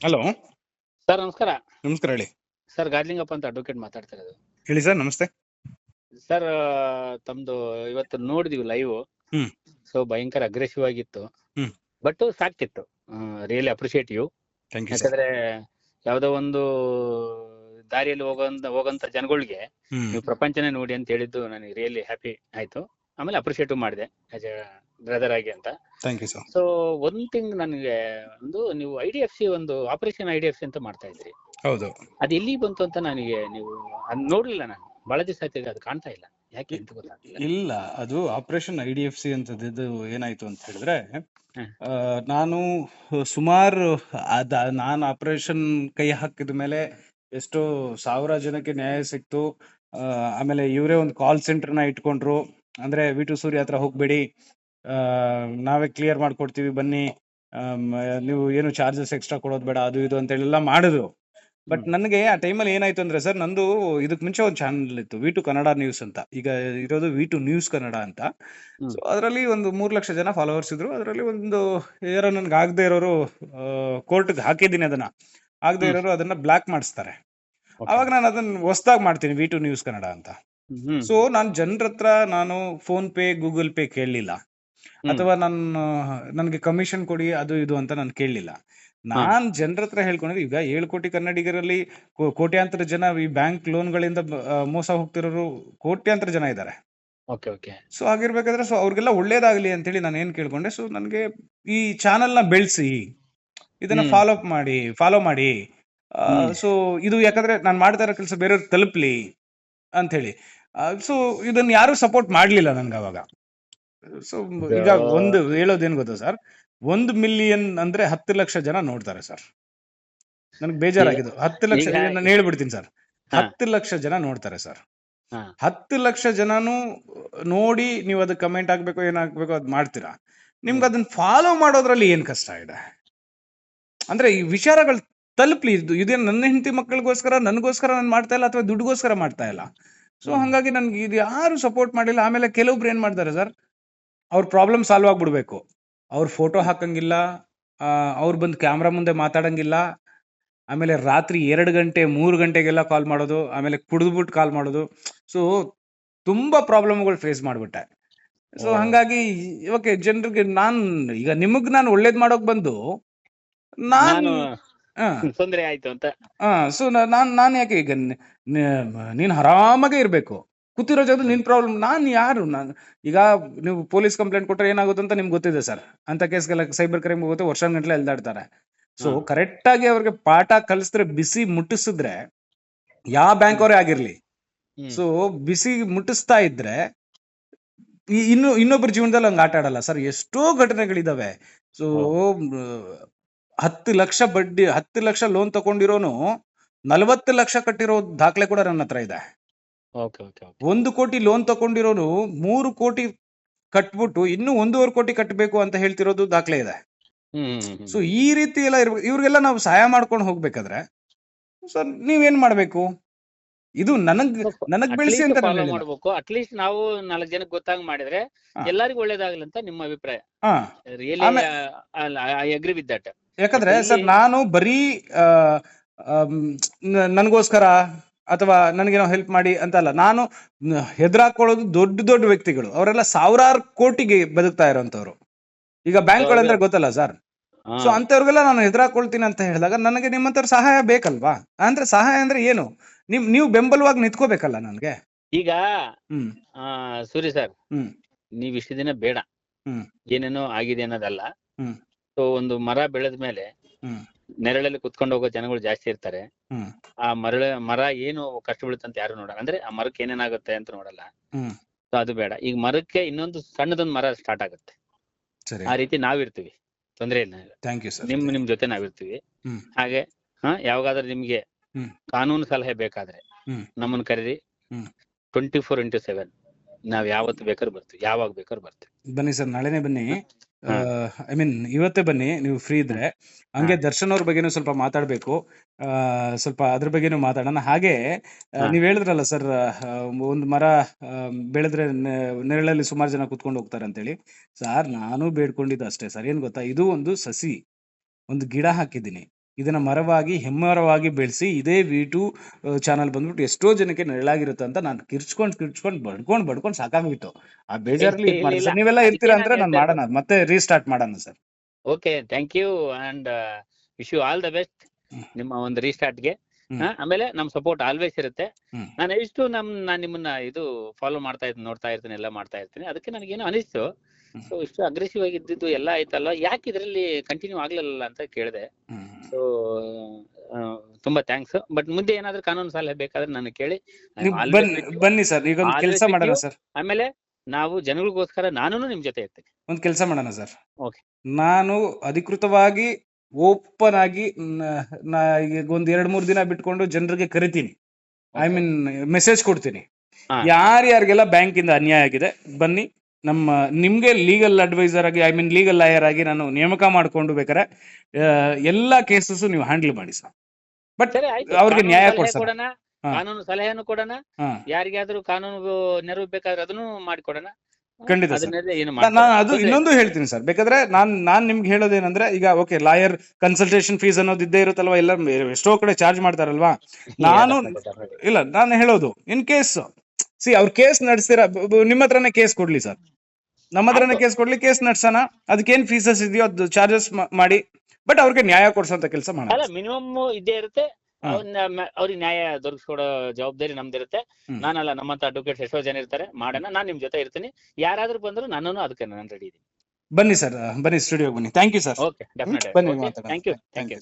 Hello. Sir ನಮಸ್ಕಾರ. ನಮಸ್ಕಾರ ಹೇಳಿ. ಸರ್ ಗಾರ್ಲಿಂಗಪ್ಪ ಅಂತ ಅಡ್ವೊಕೇಟ್ ಮಾತಾಡ್ತಾ ಇರೋದು. ಹೇಳಿ ಸರ್ ನಮಸ್ತೆ. ಸರ್ ತಮ್ದು ಇವತ್ತು ನೋಡಿದೀವಿ ಲೈವ್ ಹ್ಮ್. ಸೊ ಭಯಂಕರ ಅಗ್ರೆಸಿವ್ ಆಗಿತ್ತು. Hmm. But ಸಾಕ್ತಿತ್ತು really appreciate you thank you sir ಯಾಕಂದ್ರೆ ಯಾವ್ದೋ ಒಂದು ದಾರಿಯಲ್ಲಿ ಹೋಗೋಂತ ಹೋಗಂತ ಜನಗಳಿಗೆ ಹ್ಮ್. ನೀವು ಪ್ರಪಂಚನೇ ನೋಡಿ ಅಂತ ಹೇಳಿದ್ದು ನನಗೆ ರಿಯಲಿ ಹ್ಯಾಪಿ ಆಯ್ತು. ಆಮೇಲೆ ಅಪ್ರಿಶಿಯೇಟ್ ಮಾಡಿದೆ ಆಸ್ ಎ ಬ್ರದರ್ ಆಗಿ ಅಂತ. ಥ್ಯಾಂಕ್ ಯು ಸರ್ ಸೊ ಒಂದ್ ಥಿಂಗ್ ನನಗೆ ಒಂದು ನೀವು ಐ ಡಿ ಎಫ್ ಸಿ ಒಂದು operation I D F C ಅಂತ ಮಾಡ್ತಾ ಇದ್ರಿ. ಹೌದು. ಅದು ಎಲ್ಲಿ ಬಂತು ಅಂತ ನನಗೆ ನೀವು ಅದ್ ನೋಡ್ಲಿಲ್ಲ ನಾನು. ಬಹಳ ದಿವಸ ಆಯ್ತು ಅದು ಕಾಣ್ತಾ ಇಲ್ಲ. ಯಾಕೆ ಅಂತ ಗೊತ್ತಾಗ್ತಿಲ್ಲ. ಇಲ್ಲ ಅದು operation I D F C ಅಂತದ್ದು ಏನಾಯ್ತು ಅಂತ ಹೇಳಿದ್ರೆ ಆ, ನಾನು ಸುಮಾರು ಅದ ನಾನು ಆಪರೇಷನ್ ಕೈ ಹಾಕಿದ ಮೇಲೆ ಎಷ್ಟೋ ಸಾವಿರ ಜನಕ್ಕೆ ನ್ಯಾಯ ಸಿಕ್ತು. ಆ, ಆಮೇಲೆ ಇವರೇ ಒಂದು ಕಾಲ್ ಸೆಂಟರ್ನ ಇಟ್ಕೊಂಡ್ರು. ಅಂದ್ರೆ ವಿ ಟು ಸೂರ್ಯ ಹತ್ರ ಹೋಗ್ಬೇಡಿ. ಆ, ನಾವೇ ಕ್ಲಿಯರ್ ಮಾಡ್ಕೊಡ್ತೀವಿ ಬನ್ನಿ. ನೀವು ಏನು ಚಾರ್ಜಸ್ ಎಕ್ಸ್ಟ್ರಾ ಕೊಡೋದು ಬೇಡ ಅದು ಇದು ಅಂತ ಎಲ್ಲ ಮಾಡಿದ್ರು ಬಟ್. ನನಗೆ ಆ ಟೈಮಲ್ಲಿ ಏನಾಯ್ತು ಅಂದ್ರೆ ಸರ್ ನಂದು ಇದಕ್ ಮುಂಚೆ ಒಂದು ಚಾನಲ್ ಇತ್ತು ವಿ ಟು ಕನ್ನಡ ನ್ಯೂಸ್ ಅಂತ. ಈಗ ಇರೋದು ವಿ ಟು ನ್ಯೂಸ್ ಕನ್ನಡ ಅಂತ. ಸೊ ಅದರಲ್ಲಿ ಒಂದು ಮೂರ್ ಲಕ್ಷ ಜನ ಫಾಲೋವರ್ಸ್ ಇದ್ರು. ಅದರಲ್ಲಿ ಒಂದು ಯಾರೋ ನನ್ಗೆ ಆಗದೆ ಇರೋರು ಕೋರ್ಟ್ಗೆ ಹಾಕಿದ್ದೀನಿ ಅದನ್ನ. ಆಗದೆ ಇರೋರು ಅದನ್ನ ಬ್ಲಾಕ್ ಮಾಡಿಸ್ತಾರೆ. ಅವಾಗ ನಾನು ಅದನ್ನ ಹೊಸದಾಗಿ ಮಾಡ್ತೀನಿ ವಿ ಟು ನ್ಯೂಸ್ ಕನ್ನಡ ಅಂತ. ಸೊ ನಾನು ಜನರ ಹತ್ರ ನಾನು ಫೋನ್ ಪೇ ಗೂಗಲ್ ಪೇ ಕೇಳಲಿಲ್ಲ. ಅಥವಾ ನಾನು ನನಗೆ ಕಮಿಷನ್ ಕೊಡಿ ಅದು ಇದು ಅಂತ ನಾನು ಕೇಳಲಿಲ್ಲ. ನಾನ್ ಜನರ ಹತ್ರ ಹೇಳ್ಕೊಂಡ್ರೆ ಈಗ ಏಳು ಕೋಟಿ ಕನ್ನಡಿಗರಲ್ಲಿ ಕೋಟ್ಯಾಂತರ ಜನ ಈ ಬ್ಯಾಂಕ್ ಲೋನ್ಗಳಿಂದ ಮೋಸ ಹೋಗ್ತಿರೋರು ಕೋಟ್ಯಾಂತರ ಜನ ಇದ್ದಾರೆ ಓಕೆ ಓಕೆ ಸೊ ಆಗಿರ್ಬೇಕಾದ್ರೆ ಸೊ ಅವ್ರಿಗೆಲ್ಲ ಒಳ್ಳೇದಾಗ್ಲಿ ಅಂತೇಳಿ ನಾನು ಏನ್ ಕೇಳ್ಕೊಂಡೆ ಸೊ ನನಗೆ ಈ ಚಾನೆಲ್ನ ಬೆಳೆಸಿ ಇದನ್ನ. ಫಾಲೋ ಅಪ್ ಮಾಡಿ ಫಾಲೋ ಮಾಡಿ. ಸೊ ಇದು ಯಾಕಂದ್ರೆ ನಾನು ಮಾಡ್ತಾ ಇರೋ ಕೆಲಸ ಬೇರೆಯವ್ರಿಗೆ ತಲುಪ್ಲಿ. ಅಂತ ಹೇಳಿ ಸೊ ಇದನ್ನ ಯಾರು ಸಪೋರ್ಟ್ ಮಾಡ್ಲಿಲ್ಲ ನನ್ಗೆ ಅವಾಗ. ಸೊ ಈಗ ಒಂದು ಹೇಳೋದೇನ್ ಗೊತ್ತಾ ಸರ್ ಒಂದು ಮಿಲಿಯನ್ ಅಂದ್ರೆ ಹತ್ತು ಲಕ್ಷ ಜನ ನೋಡ್ತಾರೆ ಸರ್ ನನಗೆ ಬೇಜಾರಾಗಿದ್ದು ಹತ್ತು ಲಕ್ಷ ನಾನು ಹೇಳ್ಬಿಡ್ತೀನಿ ಸರ್. ಹತ್ತು ಲಕ್ಷ ಜನ ನೋಡ್ತಾರೆ ಸರ್. ಹತ್ತು ಲಕ್ಷ ಜನನು ನೋಡಿ ನೀವು ಅದಕ್ಕೆ ಕಮೆಂಟ್ ಹಾಕ್ಬೇಕು ಏನಾಗ್ಬೇಕು ಅದ್ ಮಾಡ್ತೀರಾ. ನಿಮ್ಗೆ ಅದನ್ನ ಫಾಲೋ ಮಾಡೋದ್ರಲ್ಲಿ ಏನ್ ಕಷ್ಟ ಇದೆ? ಅಂದ್ರೆ ಈ ವಿಚಾರಗಳು ತಲುಪ್ಲಿ. ಇದು ಇದೇನು ನನ್ನ ಹೆಂಡತಿ ಮಕ್ಕಳಿಗೋಸ್ಕರ ನನಗೋಸ್ಕರ ನಾನು ಮಾಡ್ತಾ ಇಲ್ಲ ಅಥವಾ ದುಡ್ಡುಗೋಸ್ಕರ ಮಾಡ್ತಾ ಇಲ್ಲ? ಸೊ. ಹಂಗಾಗಿ ನನ್ಗೆ ಇದು ಯಾರು ಸಪೋರ್ಟ್ ಮಾಡಿಲ್ಲ. ಆಮೇಲೆ ಕೆಲವೊಬ್ರು ಏನ್ ಮಾಡ್ತಾರೆ ಸರ್? ಅವ್ರ ಪ್ರಾಬ್ಲಮ್ ಸಾಲ್ವ್ ಆಗ್ಬಿಡ್ಬೇಕು. ಅವ್ರ ಫೋಟೋ ಹಾಕಂಗಿಲ್ಲ ಅವ್ರು ಬಂದು ಕ್ಯಾಮ್ರಾ ಮುಂದೆ ಮಾತಾಡಂಗಿಲ್ಲ. ಆಮೇಲೆ ರಾತ್ರಿ ಎರಡು ಗಂಟೆ ಮೂರು ಗಂಟೆಗೆಲ್ಲ ಕಾಲ್ ಮಾಡೋದು ಆಮೇಲೆ ಕುಡಿದ್ಬಿಟ್ಟು ಕಾಲ್ ಮಾಡೋದು. ಸೊ ತುಂಬಾ ಪ್ರಾಬ್ಲಮ್ಗಳು ಫೇಸ್ ಮಾಡ್ಬಿಟ್ಟೆ. ಸೊ. ಹಂಗಾಗಿ ಓಕೆ ಜನರಿಗೆ ನಾನು ಈಗ ನಿಮಗ್ ನಾನು ಒಳ್ಳೇದ್ ಮಾಡೋಕ್ ಬಂದು ನಾನು ತೊಂದ್ರೆ ಆಯ್ತು ಅಂತ. ಹಾ ಸೊ ನಾನ್ ನಾನ್ ಯಾಕೆ ಈಗ ನೀನ್ ಆರಾಮಾಗೆ ಇರ್ಬೇಕು. ಕೂತಿರೋ ಜಾಗದಲ್ಲಿ ನಿನ್ ಪ್ರಾಬ್ಲಮ್ ನಾನ್ ಯಾರು? ನಾನು ಈಗ ನೀವು ಪೊಲೀಸ್ ಕಂಪ್ಲೇಂಟ್ ಕೊಟ್ಟರೆ ಏನಾಗುತ್ತೆ ಅಂತ ನಿಮ್ಗೆ ಗೊತ್ತಿದೆ ಸರ್ ಅಂತ ಕೇಸ್ಗೆಲ್ಲ ಸೈಬರ್ ಕ್ರೈಮ್ ಹೋಗುತ್ತೆ ವರ್ಷ ಗಂಟ್ಲೆ ಎಲ್ದಾಡ್ತಾರೆ. ಸೊ. ಕರೆಕ್ಟ್ ಆಗಿ ಅವ್ರಿಗೆ ಪಾಠ ಕಲಿಸಿದ್ರೆ ಬಿಸಿ ಮುಟ್ಟಿಸಿದ್ರೆ ಯಾವ ಬ್ಯಾಂಕ್ ಅವರೇ ಆಗಿರ್ಲಿ. ಸೊ ಬಿಸಿ ಮುಟ್ಟಿಸ್ತಾ ಇದ್ರೆ ಇನ್ನು ಇನ್ನೊಬ್ಬರ ಜೀವನದಲ್ಲಿ ಹಂಗ ಆಟ ಆಡಲ್ಲ ಸರ್ ಎಷ್ಟೋ ಘಟನೆಗಳಿದಾವೆ. ಸೊ ಹತ್ತು ಲಕ್ಷ ಬಡ್ಡಿ ಹತ್ತು ಲಕ್ಷ ಲೋನ್ ತಗೊಂಡಿರೋನು ನಲವತ್ತು ಲಕ್ಷ ಕಟ್ಟಿರೋ ದಾಖಲೆ ಕೂಡ ನನ್ನ ಹತ್ರ ಇದೆ. ಓಕೆ ಒಂದು ಕೋಟಿ ಲೋನ್ ತಗೊಂಡಿರೋನು ಮೂರು ಕೋಟಿ ಕಟ್ಬಿಟ್ಟು ಇನ್ನು ಒಂದೂವರೆ ಕೋಟಿ ಕಟ್ಟಬೇಕು ಅಂತ ಹೇಳ್ತಿರೋದು ದಾಖಲೆ ಇದೆ. ಸೊ ಈ ರೀತಿ ಎಲ್ಲ ಇರ್ಬೇಕು ಇವ್ರಿಗೆಲ್ಲ ನಾವು ಸಹಾಯ ಮಾಡ್ಕೊಂಡು ಹೋಗ್ಬೇಕಾದ್ರೆ ಸರ್ ನೀವೇನ್ ಮಾಡ್ಬೇಕು? ಇದು ನನಗ್ ನನಗ್ ಬೆಳೆಸಿ ಅಂತ ಮಾಡ್ಬೇಕು. ಅಟ್ಲೀಸ್ಟ್ ನಾವು ನಾಲ್ಕು ಜನಕ್ಕೆ ಗೊತ್ತಾಗ ಮಾಡಿದ್ರೆ. ಎಲ್ಲರಿಗೂ ಒಳ್ಳೇದಾಗಲಿ ಅಂತ ನಿಮ್ಮ ಅಭಿಪ್ರಾಯ. Really I agree with that ಯಾಕಂದ್ರೆ ಸರ್ ನಾನು ಬರೀ ನನಗೋಸ್ಕರ ಅಥವಾ ನನಗೇನೋ ಹೆಲ್ಪ್ ಮಾಡಿ ಅಂತ ಅಲ್ಲ ನಾನು ಹೆದರಾಕೊಳ್ಳೋದು ದೊಡ್ಡ ದೊಡ್ಡ ವ್ಯಕ್ತಿಗಳು. ಅವರೆಲ್ಲ ಸಾವಿರಾರು ಕೋಟಿಗೆ ಬದುಕ್ತಾ ಇರೋಂಥವ್ರು. ಈಗ ಬ್ಯಾಂಕ್ಗಳಂದ್ರೆ ಗೊತ್ತಲ್ಲ ಸರ್? ಸೊ ಅಂತವ್ರಿಗೆಲ್ಲ ನಾನು ಹೆದರಾಕೊಳ್ತೀನಿ ಅಂತ ಹೇಳಿದಾಗ ನನಗೆ ನಿಮ್ಮಂತವ್ರ ಸಹಾಯ ಬೇಕಲ್ವಾ? ಅಂದ್ರೆ ಸಹಾಯ ಅಂದ್ರೆ ಏನು? ನಿಮ್ ನೀವು ಬೆಂಬಲವಾಗಿ ನಿಂತ್ಕೋಬೇಕಲ್ಲ ನನ್ಗೆ? ಈಗ ಹ್ಮ್. ಆ, ಸೂರಿ ಸರ್. ಹ್ಮ್. ನೀವ್ ಇಷ್ಟು ದಿನ ಬೇಡ. ಹ್ಮ್. ಏನೇನೋ ಆಗಿದೆ ಅನ್ನೋದಲ್ಲ. ಒಂದು ಮರ ಬೆಳೆದ ಮೇಲೆ ನೆರಳಲ್ಲಿ ಕುತ್ಕೊಂಡು ಹೋಗೋ ಜನಗಳು ಜಾಸ್ತಿ ಇರ್ತಾರೆ. ಆ ಮರಳ ಮರ ಏನು ಕಷ್ಟ ಬೀಳುತ್ತೆ ಅಂತ ಯಾರು ನೋಡಲ್ಲ. ಅಂದ್ರೆ ಆ ಮರಕ್ಕೆ ಏನೇನಾಗುತ್ತೆ ಅಂತ ನೋಡಲ್ಲ. ಸೊ ಅದು ಬೇಡ. ಈಗ ಮರಕ್ಕೆ ಇನ್ನೊಂದು ಸಣ್ಣದೊಂದು ಮರ ಸ್ಟಾರ್ಟ್ ಆಗುತ್ತೆ. ಆ ರೀತಿ ನಾವಿರ್ತೀವಿ. ತೊಂದ್ರೆ ಇಲ್ಲ. ನಿಮ್ ನಿಮ್ ಜೊತೆ ನಾವಿರ್ತೀವಿ. ಹಾಗೆ ಹಾ ಯಾವಾಗಾದ್ರೂ ನಿಮ್ಗೆ. ಕಾನೂನು ಸಲಹೆ ಬೇಕಾದ್ರೆ. ನಮ್ಮನ್ನ ಕರೀರಿ. ಟ್ವೆಂಟಿ ಫೋರ್ ಇಂಟು ಸೆವೆನ್ ನಾವ್ ಯಾವತ್ತು ಬೇಕಾದ್ರೆ ಬರ್ತೀವಿ. ಯಾವಾಗ ಬೇಕಾದ್ರೆ ಬರ್ತೀವಿ. ಬನ್ನಿ ಸರ್ ನಾಳೆನೆ ಬನ್ನಿ. ಐ ಮೀನ್ ಇವತ್ತೇ ಬನ್ನಿ ನೀವು ಫ್ರೀ ಇದ್ರೆ. ಹಂಗೆ ದರ್ಶನ್ ಅವ್ರ ಬಗ್ಗೆನೂ ಸ್ವಲ್ಪ ಮಾತಾಡ್ಬೇಕು. ಸ್ವಲ್ಪ ಅದ್ರ ಬಗ್ಗೆನೂ ಮಾತಾಡೋಣ. ಹಾಗೆ ನೀವ್ ಹೇಳಿದ್ರಲ್ಲ ಸರ್ ಒಂದು ಮರ ಬೆಳೆದ್ರೆ ನೆರಳಲ್ಲಿ ಸುಮಾರು ಜನ ಕುತ್ಕೊಂಡು ಹೋಗ್ತಾರೆ ಅಂತೇಳಿ. ಸರ್ ನಾನು ಬೇಡ್ಕೊಂಡಿದ್ದು ಅಷ್ಟೇ. ಸರ್ ಏನ್ ಗೊತ್ತಾ? ಇದು ಒಂದು ಸಸಿ. ಒಂದು ಗಿಡ ಹಾಕಿದ್ದೀನಿ. ಇದನ್ನ ಮರವಾಗಿ ಹೆಮ್ಮರವಾಗಿ ಬೆಳೆಸಿ ಇದೇ ವಿ ಟು ಚಾನಲ್ ಬಂದ್ಬಿಟ್ಟು ಎಷ್ಟೋ ಜನಕ್ಕೆ ನೆರಳಾಗಿರುತ್ತೆ ಅಂತ ನಾನು ಕಿರ್ಚ್ಕೊಂಡ್ ಕಿರ್ಚ್ಕೊಂಡ್ ಬಡ್ಕೊಂಡ್ ಬಡ್ಕೊಂಡ್ ಸಾಕಾಗಿತ್ತು ಆ ಬೇಜಾರಲ್ಲಿ ನೀವೆಲ್ಲ ಇರ್ತೀರಾ ಅಂದ್ರೆ ನಾನು ಮಾಡೋಣ ಮತ್ತೆ ರೀಸ್ಟಾರ್ಟ್ ಮಾಡೋಣ sir. Okay thank you and wish you all the best ನಿಮ್ಮ ಒಂದು ರೀಸ್ಟಾರ್ಟ್ಗೆ. ಆಮೇಲೆ ನಮ್ ಸಪೋರ್ಟ್ ಆಲ್ವೇಸ್ ಇರುತ್ತೆ. ನಾನು ಎಷ್ಟು ನಮ್ ನಾನ್ ನಿಮ್ಮನ್ನ ಇದು ಫಾಲೋ ಮಾಡ್ತಾ ಇರ್ತೀನಿ ನೋಡ್ತಾ ಇರ್ತೀನಿ ಎಲ್ಲ ಮಾಡ್ತಾ ಇರ್ತೀನಿ. ಅದಕ್ಕೆ ನನಗೇನು ಅನಿಸ್ತು. ಸೊ ಇಷ್ಟು ಅಗ್ರೆಸಿವ್ ಆಗಿ ಇದ್ದಿದ್ದು ಎಲ್ಲ ಆಯ್ತಲ್ವಾ? ಯಾಕೆ ಇದರಲ್ಲಿ ಕಂಟಿನ್ಯೂ ಆಗ್ಲಿಲ್ಲ ಅಂತ ಕೇಳಿದೆ. ಸೊ ತುಂಬಾ ಥ್ಯಾಂಕ್ಸ್ ಬಟ್ ಮುಂದೆ ಏನಾದ್ರೂ ಕಾನೂನು ಸಲಹೆ ಬೇಕಾದ್ರೆ ನಾನು ಕೇಳಿ. ನೀವ್ ಬನ್ನಿ ಬನ್ನಿ ಸರ್. ಈಗ ಒಂದು ಕೆಲಸ ಮಾಡೋಣ ಸರ್. ಆಮೇಲೆ ನಾವು ಜನಗಳಿಗೋಸ್ಕರ ನಾನು ನಿಮ್ ಜೊತೆ ಇರ್ತೇನೆ. ಒಂದ್ ಕೆಲಸ ಮಾಡೋಣ ಸರ್. ಓಕೆ. ನಾನು ಅಧಿಕೃತವಾಗಿ ಓಪನ್ ಆಗಿ ನ- ನಾ ಈಗ ಒಂದ್ ಎರಡ್ ಮೂರ್ ದಿನ ಬಿಟ್ಕೊಂಡು ಜನರಿಗೆ ಕರಿತೀನಿ. ಐ ಮೀನ್ ಮೆಸೇಜ್ ಕೊಡ್ತೀನಿ. ಹಾ. ಯಾರ್ಯಾರಿಗೆಲ್ಲ ಬ್ಯಾಂಕ್ ಇಂದ ಅನ್ಯಾಯ ಆಗಿದೆ ಬನ್ನಿ. ನಮ್ಮ ನಿಮ್ಗೆ ಲೀಗಲ್ ಅಡ್ವೈಸರ್ ಆಗಿ ಐ ಮೀನ್ ಲೀಗಲ್ ಲಾಯರ್ ಆಗಿ ನಾನು ನೇಮಕ ಮಾಡ್ಕೊಂಡು ಬೇಕಾರೆ ಎಲ್ಲಾ ಕೇಸಸ್ ನೀವು ಹ್ಯಾಂಡಲ್ ಮಾಡಿ ಸರ್. ಬಟ್ ಅವ್ರಿಗೆ ನ್ಯಾಯ ಕೊಡ್ಸೋಣ. ಕಾನೂನು ಸಲಹೆಯನ್ನು ಕೊಡೋಣ. ಯಾರಿಗಾದ್ರೂ ಕಾನೂನು ನೆರವು ಬೇಕಾದ್ರೆ ಅದನ್ನು ಮಾಡಿಕೊಡೋಣ. ಖಂಡಿತ ನಾನು ಅದು ಇನ್ನೊಂದು ಹೇಳ್ತೀನಿ ಸರ್. ಬೇಕಾದ್ರೆ ನಾನ್ ನಾನ್ ನಿಮ್ಗೆ ಹೇಳೋದೇನಂದ್ರೆ ಈಗ ಓಕೆ ಲಾಯರ್ ಕನ್ಸಲ್ಟೇಷನ್ ಫೀಸ್ ಅನ್ನೋದು ಇದ್ದೇ ಇರುತ್ತಲ್ವಾ? ಎಲ್ಲ ಎಷ್ಟೋ ಕಡೆ ಚಾರ್ಜ್ ಮಾಡ್ತಾರಲ್ವಾ? ನಾನು ಇಲ್ಲ ನಾನು ಹೇಳೋದು ಇನ್ ಕೇಸ್ ಸಿ ಅವ್ರ ಕೇಸ್ ನಡೆಸ್ತೀರಾ? ನಿಮ್ಮ ಹತ್ರನೇ ಕೇಸ್ ಕೊಡ್ಲಿ ಸರ್. ನಮ್ಮ ಹತ್ರನೇ ಕೇಸ್ ಕೊಡ್ಲಿ ಕೇಸ್ ನಡ್ಸೋಣ. ಅದಕ್ಕೇನ್ ಫೀಸಸ್ ಇದೆಯೋ ಅದು ಚಾರ್ಜಸ್ ಮಾಡಿ. ಬಟ್ ಅವ್ರಿಗೆ ನ್ಯಾಯ ಕೊಡ್ಸೋಂತ ಕೆಲಸ ಅಲ್ಲ ಮಾಡೋಣ ಮಿನಿಮಮ್ ಇದ್ದೇ ಇರುತ್ತೆ. ಅವ್ರಿಗೆ ನ್ಯಾಯ ದೊರಕಿಸ್ಕೊಡೋ ಜವಾಬ್ದಾರಿ ನಮ್ದಿರುತ್ತೆ. ನಾನಲ್ಲ ನಮ್ಮಂತ ಅಡ್ವೊಕೇಟ್ಸ್ ಎಷ್ಟೋ ಜನ ಇರ್ತಾರೆ. ಮಾಡೋಣ ನಾನ್ ನಿಮ್ ಜೊತೆ ಇರ್ತೀನಿ. ಯಾರಾದ್ರೂ ಬಂದ್ರು ನನ್ನನ್ನು ಅದಕ್ಕೆ ನಾನು ರೆಡಿ ಇದ್ದೀನಿ ಬನ್ನಿ ಸರ್ ಬನ್ನಿ ಸ್ಟುಡಿಯೋಗೆ ಬನ್ನಿ. Thank you sir okay definite ಬನ್ನಿ ಥ್ಯಾಂಕ್ ಯು ಥ್ಯಾಂಕ್ ಯು.